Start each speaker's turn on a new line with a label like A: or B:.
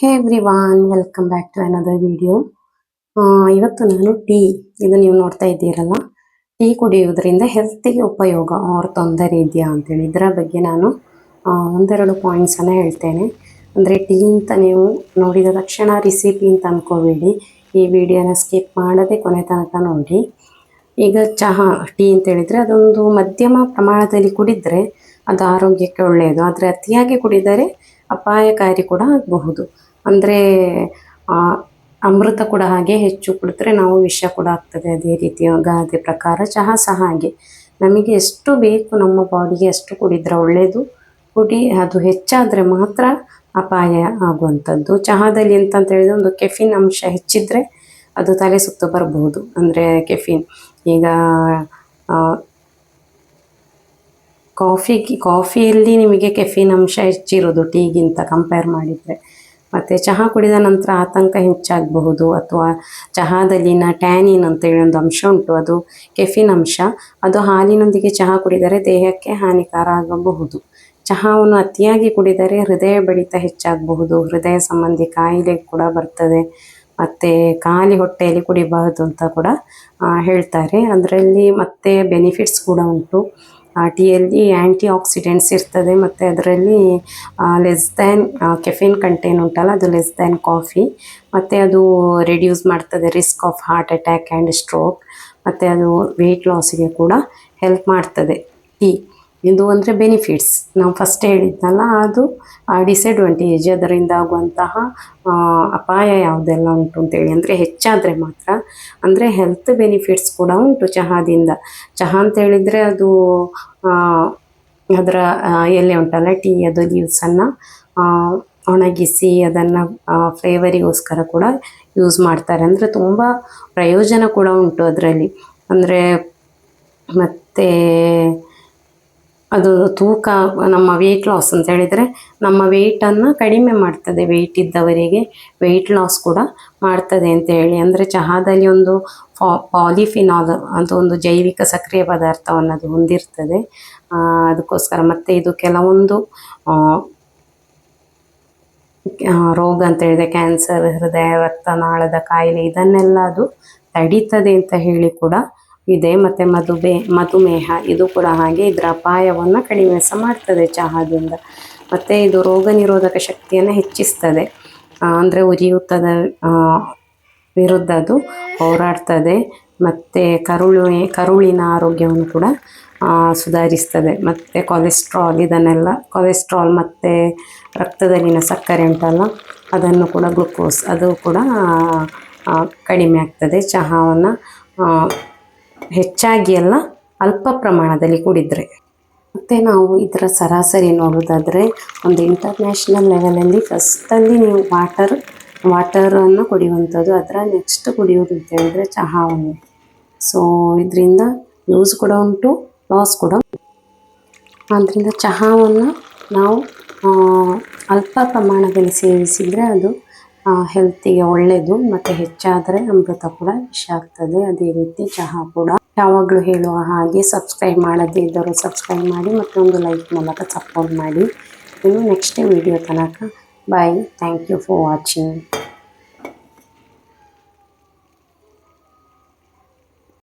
A: Hey everyone welcome back to another video ಇವತ್ತು ನಾನು tea, ಇದು ನೀವು ನೋಡ್ತಾ ಇದ್ದೀರಲ್ಲ, ಟೀ ಕುಡಿಯುವುದರಿಂದ ಹೆಲ್ತಿಗೆ ಉಪಯೋಗ ಅವ್ರ ತೊಂದರೆ ಇದೆಯಾ ಅಂತೇಳಿ. ಇದರ ಬಗ್ಗೆ ನಾನು ಒಂದೆರಡು ಪಾಯಿಂಟ್ಸನ್ನು ಹೇಳ್ತೇನೆ. ಅಂದರೆ ಟೀ ಅಂತ ನೀವು ನೋಡಿದ ತಕ್ಷಣ ರೆಸಿಪಿ ಅಂತ ಅಂದ್ಕೋಬೇಡಿ ಈ ವಿಡಿಯೋನ ಸ್ಕಿಪ್ ಮಾಡದೆ ಕೊನೆ ತನಕ ನೋಡಿ. ಈಗ ಚಹಾ, ಟೀ ಅಂತ ಹೇಳಿದರೆ ಅದೊಂದು ಮಧ್ಯಮ ಪ್ರಮಾಣದಲ್ಲಿ ಕುಡಿದರೆ ಅದು ಆರೋಗ್ಯಕ್ಕೆ ಒಳ್ಳೆಯದು ಆದರೆ ಅತಿಯಾಗಿ ಕುಡಿದರೆ ಅಪಾಯಕಾರಿ ಕೂಡ ಆಗಬಹುದು. ಅಂದರೆ ಅಮೃತ ಕೂಡ ಹಾಗೆ ಹೆಚ್ಚು ಕುಡಿದ್ರೆ ನಾವು ವಿಷ ಕೂಡ ಆಗ್ತದೆ ಅದೇ ರೀತಿ ಗಾದೆ ಪ್ರಕಾರ, ಚಹಾ ಸಹ ಹಾಗೆ. ನಮಗೆ ಎಷ್ಟು ಬೇಕು ನಮ್ಮ ಬಾಡಿಗೆ ಅಷ್ಟು ಕುಡಿದ್ರೆ ಒಳ್ಳೆಯದು ಕುಡಿ, ಅದು ಹೆಚ್ಚಾದರೆ ಮಾತ್ರ ಅಪಾಯ ಆಗುವಂಥದ್ದು. ಚಹಾದಲ್ಲಿ ಅಂತ ಹೇಳಿದ್ರೆ ಒಂದು ಕೆಫಿನ್ ಅಂಶ ಹೆಚ್ಚಿದ್ರೆ ಅದು ತಲೆ ಸುತ್ತು ಬರಬಹುದು ಅಂದರೆ ಕೆಫಿನ್, ಈಗ ಕಾಫಿ ಕಾಫಿಯಲ್ಲಿ ನಿಮಗೆ ಕೆಫಿನ್ ಅಂಶ ಹೆಚ್ಚಿರೋದು ಟೀಗಿಂತ ಕಂಪೇರ್ ಮಾಡಿದರೆ. ಮತ್ತು ಚಹಾ ಕುಡಿದ ನಂತರ ಆತಂಕ ಹೆಚ್ಚಾಗಬಹುದು ಅಥವಾ ಚಹಾದಲ್ಲಿನ ಟ್ಯಾನಿನ್ ಅಂತೇಳಿ ಒಂದು ಅಂಶ ಉಂಟು, ಅದು ಕೆಫಿನ್ ಅಂಶ. ಅದು ಹಾಲಿನೊಂದಿಗೆ ಚಹಾ ಕುಡಿದರೆ ದೇಹಕ್ಕೆ ಹಾನಿಕಾರ ಆಗಬಹುದು. ಚಹಾವನ್ನು ಅತಿಯಾಗಿ ಕುಡಿದರೆ ಹೃದಯ ಬಡಿತ ಹೆಚ್ಚಾಗಬಹುದು, ಹೃದಯ ಸಂಬಂಧಿ ಕಾಯಿಲೆ ಕೂಡ ಬರ್ತದೆ. ಮತ್ತು ಖಾಲಿ ಹೊಟ್ಟೆಯಲ್ಲಿ ಕುಡಿಬಾರ್ದು ಅಂತ ಕೂಡ ಹೇಳ್ತಾರೆ. ಅದರಲ್ಲಿ ಮತ್ತೆ ಬೆನಿಫಿಟ್ಸ್ ಕೂಡ ಉಂಟು. ಟೀಯಲ್ಲಿ ಆ್ಯಂಟಿ ಆಕ್ಸಿಡೆಂಟ್ಸ್ ಇರ್ತದೆ ಮತ್ತು ಅದರಲ್ಲಿ ಲೆಸ್ ದ್ಯಾನ್ ಕೆಫಿನ್ ಕಂಟೇನ್ ಉಂಟಲ್ಲ, ಅದು ಲೆಸ್ ದ್ಯಾನ್ ಕಾಫಿ ಮತ್ತು ಅದು ರೆಡ್ಯೂಸ್ ಮಾಡ್ತದೆ risk of heart attack and stroke ಮತ್ತು ಅದು ವೆಯ್ಟ್ ಲಾಸಿಗೆ ಕೂಡ ಹೆಲ್ಪ್ ಮಾಡ್ತದೆ. ಟೀ ಇದು ಅಂದರೆ ಬೆನಿಫಿಟ್ಸ್ ನಾವು ಫಸ್ಟ್ ಹೇಳಿದ್ನಲ್ಲ ಅದು ಡಿಸ್ಅಡ್ವಾಂಟೇಜ್ ಅದರಿಂದ ಆಗುವಂತಹ ಅಪಾಯ ಯಾವುದೆಲ್ಲ ಉಂಟು ಅಂತೇಳಿ. ಅಂದರೆ ಹೆಚ್ಚಾದರೆ ಮಾತ್ರ. ಅಂದರೆ ಹೆಲ್ತ್ ಬೆನಿಫಿಟ್ಸ್ ಕೂಡ ಉಂಟು ಚಹಾದಿಂದ. ಚಹಾ ಅಂತ ಹೇಳಿದರೆ ಅದು ಅದರ ಎಲೆ ಉಂಟಲ್ಲ, ಟೀ, ಅದು ಲೀವ್ಸನ್ನು ಒಣಗಿಸಿ ಅದನ್ನು ಫ್ಲೇವರಿಗೋಸ್ಕರ ಕೂಡ ಯೂಸ್ ಮಾಡ್ತಾರೆ. ಅಂದರೆ ತುಂಬ ಪ್ರಯೋಜನ ಕೂಡ ಉಂಟು ಅದರಲ್ಲಿ. ಅಂದರೆ ಮತ್ತು ಅದು ತೂಕ ನಮ್ಮ ವೆಯ್ಟ್ ಲಾಸ್ ಅಂತ ಹೇಳಿದರೆ ನಮ್ಮ ವೆಯ್ಟನ್ನು ಕಡಿಮೆ ಮಾಡ್ತದೆ ವೆಯ್ಟ್ ಇದ್ದವರಿಗೆ ವೆಯ್ಟ್ ಲಾಸ್ ಕೂಡ ಮಾಡ್ತದೆ ಅಂತ ಹೇಳಿ. ಅಂದರೆ ಚಹಾದಲ್ಲಿ ಒಂದು ಫಾ ಪಾಲಿಫಿನಾಲ್ ಅಂತ ಒಂದು ಜೈವಿಕ ಸಕ್ರಿಯ ಪದಾರ್ಥವನ್ನು ಅದು ಹೊಂದಿರ್ತದೆ. ಅದಕ್ಕೋಸ್ಕರ ಮತ್ತು ಇದು ಕೆಲವೊಂದು ರೋಗ ಅಂತ ಹೇಳಿದೆ ಕ್ಯಾನ್ಸರ್ ಹೃದಯ, ರಕ್ತನಾಳದ ಕಾಯಿಲೆ, ಇದನ್ನೆಲ್ಲ ಅದು ತಡೀತದೆ ಅಂತ ಹೇಳಿ ಕೂಡ ಇದೆ, ಮತ್ತು ಮಧುಬೇ, ಮಧುಮೇಹ, ಇದು ಕೂಡ ಹಾಗೆ ಇದರ ಅಪಾಯವನ್ನು ಕಡಿಮೆ ಸಹ ಮಾಡ್ತದೆ ಚಹಾದಿಂದ. ಮತ್ತು ಇದು ರೋಗ ನಿರೋಧಕ ಶಕ್ತಿಯನ್ನು ಹೆಚ್ಚಿಸ್ತದೆ. ಅಂದರೆ ಉರಿಯೂತದ ವಿರುದ್ಧ ಅದು ಹೋರಾಡ್ತದೆ. ಮತ್ತು ಕರುಳು, ಕರುಳಿನ ಆರೋಗ್ಯವನ್ನು ಕೂಡ ಸುಧಾರಿಸ್ತದೆ. ಮತ್ತು ಕೊಲೆಸ್ಟ್ರಾಲ್ ಇದನ್ನೆಲ್ಲ ಕೊಲೆಸ್ಟ್ರಾಲ್ ಮತ್ತು ರಕ್ತದಲ್ಲಿನ ಸಕ್ಕರೆ ಉಂಟಲ್ಲ, ಅದನ್ನು ಕೂಡ ಗ್ಲುಕೋಸ್ ಅದು ಕೂಡ ಕಡಿಮೆ ಆಗ್ತದೆ ಚಹಾವನ್ನು. ಹೆಚ್ಚಾಗಿ ಅಲ್ಲ ಅಲ್ಪ ಪ್ರಮಾಣದಲ್ಲಿ ಕುಡಿದರೆ. ಮತ್ತು ನಾವು ಇದರ ಸರಾಸರಿ ನೋಡೋದಾದರೆ ಒಂದು ಇಂಟರ್ನ್ಯಾಷನಲ್ ಲೆವೆಲಲ್ಲಿ ಫಸ್ಟಲ್ಲಿ ನೀವು ವಾಟರ್ ವಾಟರನ್ನು ಕುಡಿಯುವಂಥದ್ದು, ಅದರ ನೆಕ್ಸ್ಟ್ ಕುಡಿಯೋದು ಅಂತ ಹೇಳಿದ್ರೆ ಚಹಾವನ್ನು. ಸೊ ಇದರಿಂದ ಯೂಸ್ ಕೂಡ ಉಂಟು ಲಾಸ್ ಕೂಡ ಆದ್ದರಿಂದ ಚಹಾವನ್ನು ನಾವು ಅಲ್ಪ ಪ್ರಮಾಣದಲ್ಲಿ ಸೇವಿಸಿದರೆ ಅದು ಹೆಲ್ತಿಗೆ ಒಳ್ಳೇದು ಮತ್ತೆ ಹೆಚ್ಚಾದರೆ ಅಮೃತ ಕೂಡ ವಿಷ ಆಗ್ತದೆ. ಅದೇ ರೀತಿ ಚಹಾ ಕೂಡ. ಯಾವಾಗಲೂ ಹೇಳುವ ಹಾಗೆ ಸಬ್ಸ್ಕ್ರೈಬ್ ಮಾಡದೇ ಇದ್ದರೂ ಸಬ್ಸ್ಕ್ರೈಬ್ ಮಾಡಿ ಮತ್ತೊಂದು ಲೈಕ್ ಮೂಲಕ ಸಪೋರ್ಟ್ ಮಾಡಿ. ಇನ್ನು ನೆಕ್ಸ್ಟ್ ವಿಡಿಯೋ ತನಕ. Bye thank you for watching